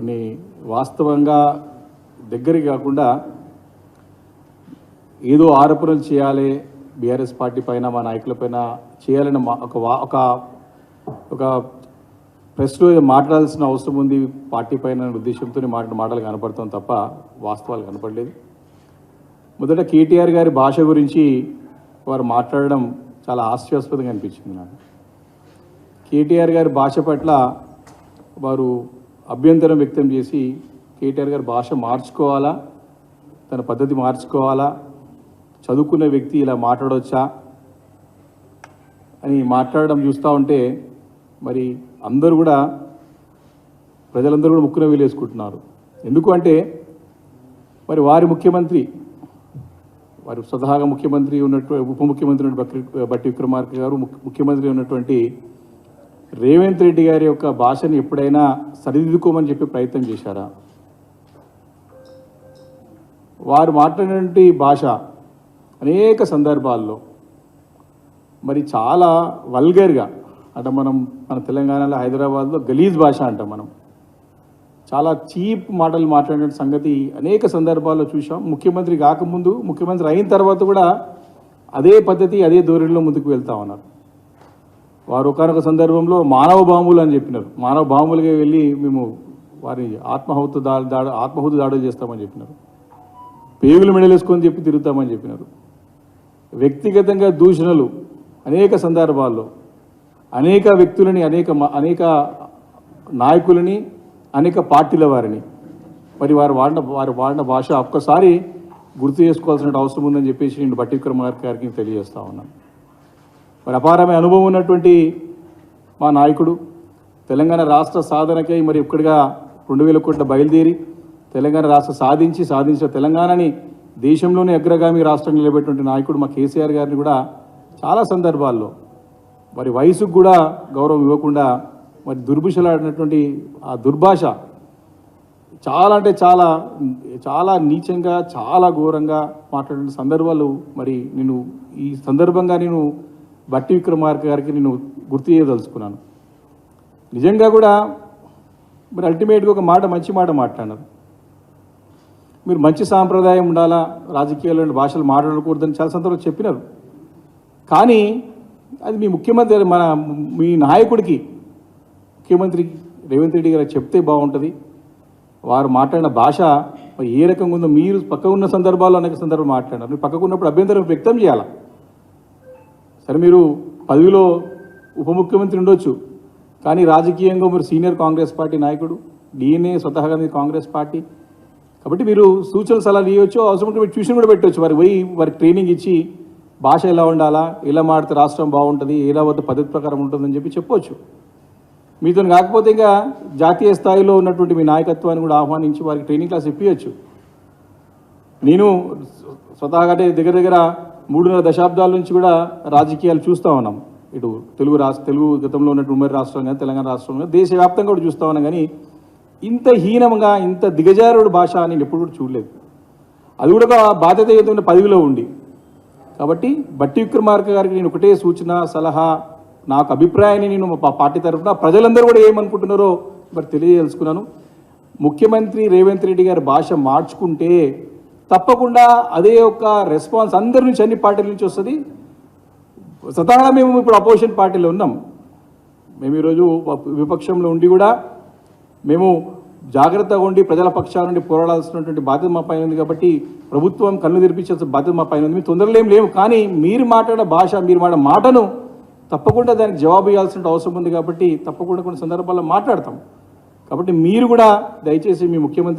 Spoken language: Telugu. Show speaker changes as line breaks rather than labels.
కొన్ని వాస్తవంగా దగ్గరికి కాకుండా ఏదో ఆరోపణలు చేయాలి బీఆర్ఎస్ పార్టీ పైన మా నాయకుల పైన చేయాలని మా- ఒక వా- ఒక ఒక ప్రెస్లో మాట్లాడాల్సిన అవసరం ఉంది పార్టీ పైన ఉద్దేశంతో మాట మాటలు కనపడతాం తప్ప వాస్తవాలు కనపడలేదు. మొదట కేటీఆర్ గారి భాష గురించి వారు మాట్లాడడం చాలా హాస్యాస్పదంగా అనిపించింది నాకు. కేటీఆర్ గారి భాష పట్ల వారు అభ్యంతరం వ్యక్తం చేసి కేటీఆర్ గారు భాష మార్చుకోవాలా? తన పద్ధతి మార్చుకోవాలా? చదువుకున్న వ్యక్తి ఇలా మాట్లాడవచ్చా అని మాట్లాడడం చూస్తూ ఉంటే మరి అందరూ కూడా ప్రజలందరూ కూడా ముక్కున వేలేసుకుంటున్నారు. ఎందుకు అంటే మరి వారి ముఖ్యమంత్రి వారు స్వతహాగా ముఖ్యమంత్రి ఉన్నట్టు ఉప ముఖ్యమంత్రి బట్టి విక్రమార్క గారు ముఖ్యమంత్రి ఉన్నటువంటి రేవంత్ రెడ్డి గారి యొక్క భాషని ఎప్పుడైనా సరిదిద్దుకోమని చెప్పి ప్రయత్నం చేశారా? వారు మాట్లాడినటువంటి భాష అనేక సందర్భాల్లో మరి చాలా వల్గర్గా అంటే మనం మన తెలంగాణలో హైదరాబాద్లో గలీజ్ భాష అంటాం మనం. చాలా చీప్ మాటలు మాట్లాడిన సంగతి అనేక సందర్భాల్లో చూసాం ముఖ్యమంత్రి కాకముందు ముఖ్యమంత్రి అయిన తర్వాత కూడా అదే పద్ధతి అదే ధోరణిలో ముందుకు వెళ్తా ఉన్నారు. వారు ఒకనొక సందర్భంలో మానవ బాంబులు అని చెప్పినారు. మానవ బాంబులుగా వెళ్ళి మేము వారి ఆత్మహత్య దాడి దాడు ఆత్మహుతి దాడులు చేస్తామని చెప్పినారు. పేగులు మెడలేసుకొని చెప్పి తిరుగుతామని చెప్పినారు. వ్యక్తిగతంగా దూషణలు అనేక సందర్భాల్లో అనేక వ్యక్తులని అనేక మ- అనేక నాయకులని అనేక పార్టీల వారిని మరి వారు వాడిన వారు వాడిన భాష ఒక్కసారి గుర్తు చేసుకోవాల్సిన అవసరం ఉందని చెప్పేసి నేను బట్టి విక్రమార్క గారికి తెలియజేస్తా ఉన్నాను. మరి అపారమైన అనుభవం ఉన్నటువంటి మా నాయకుడు తెలంగాణ రాష్ట్ర సాధనకై మరి ఇక్కడిగా రెండు వేల కోట్ల బయలుదేరి తెలంగాణ రాష్ట్ర సాధించి సాధించిన తెలంగాణని దేశంలోనే అగ్రగామి రాష్ట్రం నిలబెట్టినటువంటి నాయకుడు మా కేసీఆర్ గారిని కూడా చాలా సందర్భాల్లో మరి వయసుకు కూడా గౌరవం ఇవ్వకుండా మరి దుర్భుషలాడినటువంటి ఆ దుర్భాష చాలా అంటే చాలా చాలా నీచంగా చాలా ఘోరంగా మాట్లాడిన సందర్భాలు మరి నేను ఈ సందర్భంగా నేను బట్టి విక్రమార్క గారికి నేను గుర్తు చేయదలుచుకున్నాను. నిజంగా కూడా మీరు అల్టిమేట్గా ఒక మాట మంచి మాట మాట్లాడారు మీరు మంచి సాంప్రదాయం ఉండాలా? రాజకీయాల్లో భాషలు మాట్లాడకూడదని చాలా సందర్భంలో చెప్పినారు. కానీ అది మీ ముఖ్యమంత్రి మన మీ నాయకుడికి ముఖ్యమంత్రి రేవంత్ రెడ్డి గారు చెప్తే బాగుంటుంది. వారు మాట్లాడిన భాష ఏ రకంగా ఉందో మీరు పక్క ఉన్న సందర్భాల్లో అనేక సందర్భాలు మాట్లాడారు మీరు పక్కకు ఉన్నప్పుడు అభ్యంతరం వ్యక్తం చేయాలి? సరే మీరు పదవిలో ఉప ముఖ్యమంత్రి ఉండొచ్చు. కానీ రాజకీయంగా మీరు సీనియర్ కాంగ్రెస్ పార్టీ నాయకుడు డిఎన్ఏ స్వతహాగా మీది కాంగ్రెస్ పార్టీ. కాబట్టి మీరు సూచనలు సలహాలు ఇవ్వచ్చు అవసరం ఉంటే మీరు ట్యూషన్ కూడా పెట్టవచ్చు వారి పోయి వారికి ట్రైనింగ్ ఇచ్చి భాష ఎలా ఉండాలా ఎలా మాడితే రాష్ట్రం బాగుంటుంది ఎలా వద్ద పద్ధతి ప్రకారం ఉంటుందని చెప్పి చెప్పొచ్చు. మీతో కాకపోతే ఇంకా జాతీయ స్థాయిలో ఉన్నటువంటి మీ నాయకత్వాన్ని కూడా ఆహ్వానించి వారికి ట్రైనింగ్ క్లాస్ ఇప్పించచ్చు నేను స్వతహాగా దగ్గర దగ్గర మూడున్నర దశాబ్దాల నుంచి కూడా రాజకీయాలు చూస్తూ ఉన్నాం. ఇటు తెలుగు రాష్ట్ర తెలుగు గతంలో ఉన్నట్టు ఉమ్మడి రాష్ట్రం కానీ తెలంగాణ రాష్ట్రం కానీ దేశవ్యాప్తంగా కూడా చూస్తూ ఉన్నాం. కానీ ఇంత హీనంగా ఇంత దిగజారుడు భాష నేను ఎప్పుడు కూడా చూడలేదు. అది కూడా ఒక బాధ్యతయుతమైన పదవిలో ఉండి. కాబట్టి బట్టి విక్రమార్క గారికి నేను ఒకటే సూచన సలహా నాకు అభిప్రాయాన్ని నేను మా పార్టీ తరఫున ప్రజలందరూ కూడా ఏమనుకుంటున్నారో మరి తెలియజేసుకున్నాను ముఖ్యమంత్రి రేవంత్ రెడ్డి గారి భాష మార్చుకుంటే తప్పకుండా అదే ఒక రెస్పాన్స్ అందరి నుంచి అన్ని పార్టీల నుంచి వస్తుంది. స్వతహాగా మేము ఇప్పుడు అపోజిషన్ పార్టీలో ఉన్నాం. మేము ఈరోజు విపక్షంలో ఉండి కూడా మేము జాగ్రత్తగా ఉండి ప్రజల పక్షాల నుండి పోరాడాల్సినటువంటి బాధ్యత మా పైన ఉంది కాబట్టి ప్రభుత్వం కన్ను తెరిపించాల్సిన బాధ్యత మా పైన ఉంది. మీ తొందరలో ఏం లేవు కానీ మీరు మాట్లాడే భాష మీరు మాట్లాడే మాటను తప్పకుండా దానికి జవాబు ఇవ్వాల్సిన అవసరం ఉంది కాబట్టి తప్పకుండా కొన్ని సందర్భాల్లో మాట్లాడతాం. కాబట్టి మీరు కూడా దయచేసి మీ ముఖ్యమంత్రి